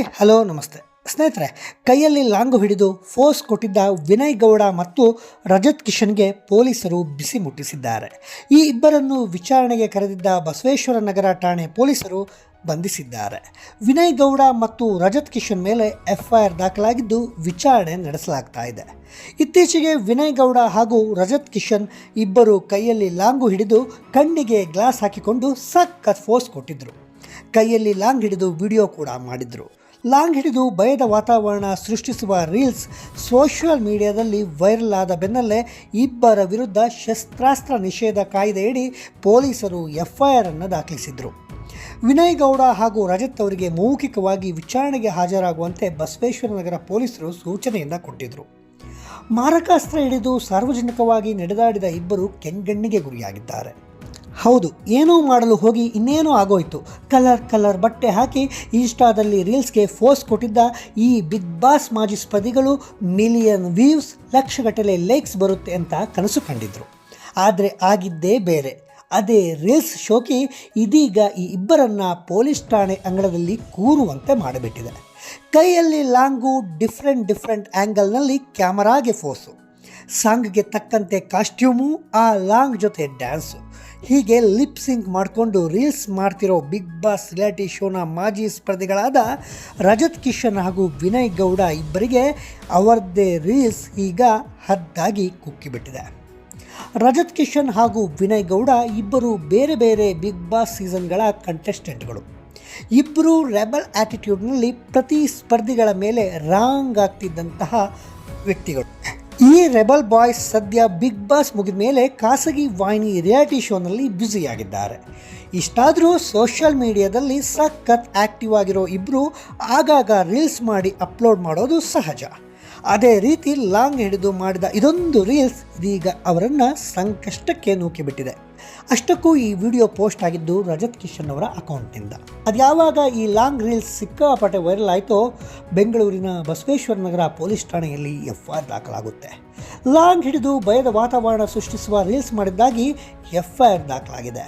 Hi, hello, ನಮಸ್ತೆ. ಸ್ನೇಹಿತರೆ, ಕೈಯಲ್ಲಿ ಲಾಂಗು ಹಿಡಿದು ಫೋರ್ಸ್ ಕೊಟ್ಟಿದ್ದ ವಿನಯ್ ಗೌಡ ಮತ್ತು ರಜತ್ ಕಿಶನ್ಗೆ ಪೊಲೀಸರು ಬಿಸಿ ಮುಟ್ಟಿಸಿದ್ದಾರೆ. ಈ ಇಬ್ಬರನ್ನು ವಿಚಾರಣೆಗೆ ಕರೆದಿದ್ದ ಬಸವೇಶ್ವರ ನಗರ ಠಾಣೆ ಪೊಲೀಸರು ಬಂಧಿಸಿದ್ದಾರೆ. ವಿನಯ್ ಗೌಡ ಮತ್ತು ರಜತ್ ಕಿಶನ್ ಮೇಲೆ ಎಫ್ಐಆರ್ ದಾಖಲಾಗಿದ್ದು ವಿಚಾರಣೆ ನಡೆಸಲಾಗ್ತಾ ಇದೆ. ಇತ್ತೀಚೆಗೆ ವಿನಯ್ ಗೌಡ ಹಾಗೂ ರಜತ್ ಕಿಶನ್ ಇಬ್ಬರು ಕೈಯಲ್ಲಿ ಲಾಂಗು ಹಿಡಿದು ಕಣ್ಣಿಗೆ ಗ್ಲಾಸ್ ಹಾಕಿಕೊಂಡು ಸಖತ್ ಫೋರ್ಸ್ ಕೊಟ್ಟಿದ್ದರು ಕೈಯಲ್ಲಿ ಲಾಂಗ್ ಹಿಡಿದು ವಿಡಿಯೋ ಕೂಡ ಮಾಡಿದರು. ಲಾಂಗ್ ಹಿಡಿದು ಭಯದ ವಾತಾವರಣ ಸೃಷ್ಟಿಸುವ ರೀಲ್ಸ್ ಸೋಷಿಯಲ್ ಮೀಡಿಯಾದಲ್ಲಿ ವೈರಲ್ ಆದ ಬೆನ್ನಲ್ಲೇ ಇಬ್ಬರ ವಿರುದ್ಧ ಶಸ್ತ್ರಾಸ್ತ್ರ ನಿಷೇಧ ಕಾಯ್ದೆಯಡಿ ಪೊಲೀಸರು ಎಫ್ಐಆರ್ ಅನ್ನು ದಾಖಲಿಸಿದರು. ವಿನಯ್ ಗೌಡ ಹಾಗೂ ರಜತ್ ಅವರಿಗೆ ಮೌಖಿಕವಾಗಿ ವಿಚಾರಣೆಗೆ ಹಾಜರಾಗುವಂತೆ ಬಸವೇಶ್ವರ ನಗರ ಪೊಲೀಸರು ಸೂಚನೆಯನ್ನು ಕೊಟ್ಟಿದ್ದರು ಮಾರಕಾಸ್ತ್ರ ಹಿಡಿದು ಸಾರ್ವಜನಿಕವಾಗಿ ನಡೆದಾಡಿದ ಇಬ್ಬರು ಕೆಂಗಣ್ಣಿಗೆ ಗುರಿಯಾಗಿದ್ದಾರೆ. ಹೌದು, ಏನೋ ಮಾಡಲು ಹೋಗಿ ಇನ್ನೇನೋ ಆಗೋಯ್ತು. ಕಲರ್ ಕಲರ್ ಬಟ್ಟೆ ಹಾಕಿ ಇನ್ಸ್ಟಾದಲ್ಲಿ ರೀಲ್ಸ್ಗೆ ಫೋರ್ಸ್ ಕೊಟ್ಟಿದ್ದ ಈ ಬಿಗ್ ಬಾಸ್ ಮಾಜಿ ಸ್ಪರ್ಧಿಗಳು ಮಿಲಿಯನ್ ವ್ಯೂಸ್, ಲಕ್ಷಗಟ್ಟಲೆ ಲೈಕ್ಸ್ ಬರುತ್ತೆ ಅಂತ ಕನಸು ಕಂಡಿದ್ರು. ಆದರೆ ಆಗಿದ್ದೇ ಬೇರೆ. ಅದೇ ರೀಲ್ಸ್ ಶೋಕಿ ಇದೀಗ ಈ ಇಬ್ಬರನ್ನ ಪೊಲೀಸ್ ಠಾಣೆ ಅಂಗಳದಲ್ಲಿ ಕೂರುವಂತೆ ಮಾಡಿಬಿಟ್ಟಿದೆ. ಕೈಯಲ್ಲಿ ಲಾಂಗು ಡಿಫ್ರೆಂಟ್ ಡಿಫ್ರೆಂಟ್ ಆ್ಯಂಗಲ್ನಲ್ಲಿ ಕ್ಯಾಮರಾಗೆ ಫೋಸು. ಸಾಂಗ್ಗೆ ತಕ್ಕಂತೆ ಕಾಸ್ಟ್ಯೂಮು, ಆ ಲಾಂಗ್ ಜೊತೆ ಡ್ಯಾನ್ಸು. ಹೀಗೆ ಲಿಪ್ ಸಿಂಕ್ ಮಾಡಿಕೊಂಡು ರೀಲ್ಸ್ ಮಾಡ್ತಿರೋ ಬಿಗ್ ಬಾಸ್ ರಿಯಾಲಿಟಿ ಶೋನ ಮಾಜಿ ಸ್ಪರ್ಧಿಗಳಾದ ರಜತ್ ಕಿಶನ್ ಹಾಗೂ ವಿನಯ್ ಗೌಡ ಇಬ್ಬರಿಗೆ ಅವರದ್ದೇ ರೀಲ್ಸ್ ಈಗ ಹದ್ದಾಗಿ ಕುಕ್ಕಿಬಿಟ್ಟಿದೆ. ರಜತ್ ಕಿಶನ್ ಹಾಗೂ ವಿನಯ್ ಗೌಡ ಇಬ್ಬರು ಬೇರೆ ಬೇರೆ ಬಿಗ್ ಬಾಸ್ ಸೀಸನ್ಗಳ ಕಂಟೆಸ್ಟೆಂಟ್ಗಳು ಇಬ್ಬರು ರೆಬಲ್ ಆ್ಯಟಿಟ್ಯೂಡ್ನಲ್ಲಿ ಪ್ರತಿ ಸ್ಪರ್ಧಿಗಳ ಮೇಲೆ ರಾಂಗ್ ಆಗ್ತಿದ್ದಂತಹ ವ್ಯಕ್ತಿಗಳು. ಈ ರೆಬಲ್ ಬಾಯ್ಸ್ ಸದ್ಯ ಬಿಗ್ ಬಾಸ್ ಮುಗಿದ ಮೇಲೆ ಖಾಸಗಿ ವಾಹಿನಿ ರಿಯಾಲಿಟಿ ಶೋನಲ್ಲಿ ಬ್ಯುಸಿಯಾಗಿದ್ದಾರೆ. ಇಷ್ಟಾದರೂ ಸೋಷಿಯಲ್ ಮೀಡಿಯಾದಲ್ಲಿ ಸಖತ್ ಆ್ಯಕ್ಟಿವ್ ಆಗಿರೋ ಇಬ್ಬರು ಆಗಾಗ ರೀಲ್ಸ್ ಮಾಡಿ ಅಪ್ಲೋಡ್ ಮಾಡೋದು ಸಹಜ. ಅದೇ ರೀತಿ ಲಾಂಗ್ ಹಿಡಿದು ಮಾಡಿದ ಇದೊಂದು ರೀಲ್ಸ್ ಇದೀಗ ಅವರನ್ನು ಸಂಕಷ್ಟಕ್ಕೆ ನೂಕಿಬಿಟ್ಟಿದೆ. ಅಷ್ಟಕ್ಕೂ ಈ ವಿಡಿಯೋ ಪೋಸ್ಟ್ ಆಗಿದ್ದು ರಜತ್ ಕಿಶನ್ ಅವರ ಅಕೌಂಟ್ನಿಂದ. ಅದು ಯಾವಾಗ ಈ ಲಾಂಗ್ ರೀಲ್ಸ್ ಸಿಕ್ಕಾಪಟ್ಟೆ ವೈರಲ್ ಆಯಿತೋ ಬೆಂಗಳೂರಿನ ಬಸವೇಶ್ವರ ನಗರ ಪೊಲೀಸ್ ಠಾಣೆಯಲ್ಲಿ ಎಫ್ ಐ ದಾಖಲಾಗುತ್ತೆ. ಲಾಂಗ್ ಹಿಡಿದು ಭಯದ ವಾತಾವರಣ ಸೃಷ್ಟಿಸುವ ರೀಲ್ಸ್ ಮಾಡಿದ್ದಾಗಿ ಎಫ್ ಐ ಆರ್ ದಾಖಲಾಗಿದೆ.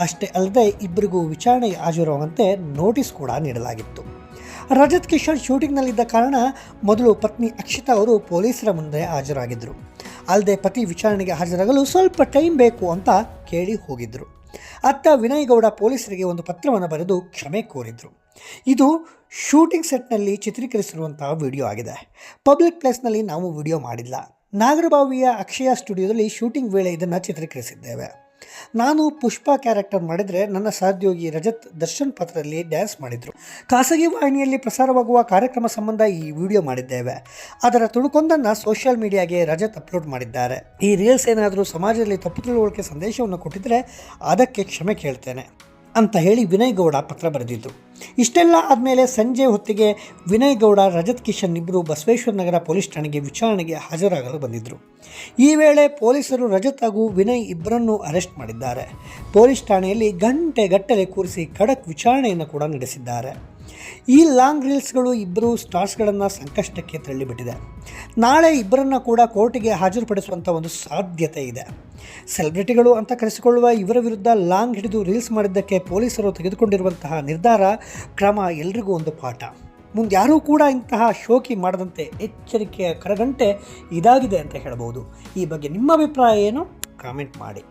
ಅಷ್ಟೇ ಅಲ್ಲದೆ ಇಬ್ಬರಿಗೂ ವಿಚಾರಣೆಗೆ ಹಾಜರಾಗುವಂತೆ ನೋಟಿಸ್ ಕೂಡ ನೀಡಲಾಗಿತ್ತು. ರಜತ್ ಕಿಶೋರ್ ಶೂಟಿಂಗ್ನಲ್ಲಿದ್ದ ಕಾರಣ ಮೊದಲು ಪತ್ನಿ ಅಕ್ಷಿತಾ ಅವರು ಪೊಲೀಸರ ಮುಂದೆ ಹಾಜರಾಗಿದ್ದರು. ಅಲ್ಲದೆ ಪತಿ ವಿಚಾರಣೆಗೆ ಹಾಜರಾಗಲು ಸ್ವಲ್ಪ ಟೈಮ್ ಬೇಕು ಅಂತ ಕೇಳಿ ಹೋಗಿದ್ದರು ಅತ್ತ ವಿನಯ್ ಗೌಡ ಪೊಲೀಸರಿಗೆ ಒಂದು ಪತ್ರವನ್ನು ಬರೆದು ಕ್ಷಮೆ ಕೋರಿದರು. ಇದು ಶೂಟಿಂಗ್ ಸೆಟ್ನಲ್ಲಿ ಚಿತ್ರೀಕರಿಸಿರುವಂತಹ ವಿಡಿಯೋ ಆಗಿದೆ. ಪಬ್ಲಿಕ್ ಪ್ಲೇಸ್ನಲ್ಲಿ ನಾವು ವಿಡಿಯೋ ಮಾಡಿಲ್ಲ. ನಾಗರಬಾವಿಯ ಅಕ್ಷಯ ಸ್ಟುಡಿಯೋದಲ್ಲಿ ಶೂಟಿಂಗ್ ವೇಳೆ ಇದನ್ನು ಚಿತ್ರೀಕರಿಸಿದ್ದೇವೆ. ನಾನು ಪುಷ್ಪ ಕ್ಯಾರೆಕ್ಟರ್ ಮಾಡಿದರೆ ನನ್ನ ಸಹೋದ್ಯೋಗಿ ರಜತ್ ದರ್ಶನ್ ಪತ್ರದಲ್ಲಿ ಡ್ಯಾನ್ಸ್ ಮಾಡಿದರು. ಖಾಸಗಿ ವಾಹಿನಿಯಲ್ಲಿ ಪ್ರಸಾರವಾಗುವ ಕಾರ್ಯಕ್ರಮ ಸಂಬಂಧ ಈ ವಿಡಿಯೋ ಮಾಡಿದ್ದೇವೆ. ಅದರ ತುಣುಕೊಂದನ್ನು ಸೋಷಿಯಲ್ ಮೀಡಿಯಾಗೆ ರಜತ್ ಅಪ್ಲೋಡ್ ಮಾಡಿದ್ದಾರೆ. ಈ ರೀಲ್ಸ್ ಏನಾದರೂ ಸಮಾಜದಲ್ಲಿ ತಪ್ಪು ತಿಳುವಳಿಕೆ ಸಂದೇಶವನ್ನು ಕೊಟ್ಟಿದ್ದರೆ ಅದಕ್ಕೆ ಕ್ಷಮೆ ಕೇಳ್ತೇನೆ, ಅಂತ ಹೇಳಿ ವಿನಯ್ ಗೌಡ ಪತ್ರ ಬರೆದಿದ್ದು. ಇಷ್ಟೆಲ್ಲ ಆದಮೇಲೆ ಸಂಜೆ ಹೊತ್ತಿಗೆ ವಿನಯ್ ಗೌಡ ರಜತ್ ಕಿಶನ್ ಇಬ್ಬರು ಬಸವೇಶ್ವರ ನಗರ ಪೊಲೀಸ್ ಠಾಣೆಗೆ ವಿಚಾರಣೆಗೆ ಹಾಜರಾಗಲು ಬಂದಿದ್ದರು ಈ ವೇಳೆ ಪೊಲೀಸರು ರಜತ್ ಹಾಗೂ ವಿನಯ್ ಇಬ್ಬರನ್ನು ಅರೆಸ್ಟ್ ಮಾಡಿದ್ದಾರೆ. ಪೊಲೀಸ್ ಠಾಣೆಯಲ್ಲಿ ಗಂಟೆಗಟ್ಟಲೆ ಕೂರಿಸಿ ಖಡಕ್ ವಿಚಾರಣೆಯನ್ನು ಕೂಡ ನಡೆಸಿದ್ದಾರೆ. ಈ ಲಾಂಗ್ ರೀಲ್ಸ್ಗಳು ಇಬ್ಬರು ಸ್ಟಾರ್ಸ್ಗಳನ್ನು ಸಂಕಷ್ಟಕ್ಕೆ ತಳ್ಳಿಬಿಟ್ಟಿದೆ. ನಾಳೆ ಇಬ್ಬರನ್ನು ಕೂಡ ಕೋರ್ಟಿಗೆ ಹಾಜರುಪಡಿಸುವಂಥ ಒಂದು ಸಾಧ್ಯತೆ ಇದೆ. ಸೆಲೆಬ್ರಿಟಿಗಳು ಅಂತ ಕರೆಸಿಕೊಳ್ಳುವ ಇವರ ವಿರುದ್ಧ ಲಾಂಗ್ ಹಿಡಿದು ರೀಲ್ಸ್ ಮಾಡಿದ್ದಕ್ಕೆ ಪೊಲೀಸರು ತೆಗೆದುಕೊಂಡಿರುವಂತಹ ನಿರ್ಧಾರ ಕ್ರಮ ಎಲ್ರಿಗೂ ಒಂದು ಪಾಠ. ಮುಂದೆ ಯಾರೂ ಕೂಡ ಇಂತಹ ಶೋಕಿ ಮಾಡದಂತೆ ಎಚ್ಚರಿಕೆಯ ಕರಗಂಟೆ ಇದಾಗಿದೆ ಅಂತ ಹೇಳಬಹುದು ಈ ಬಗ್ಗೆ ನಿಮ್ಮ ಅಭಿಪ್ರಾಯ ಏನು? ಕಾಮೆಂಟ್ ಮಾಡಿ.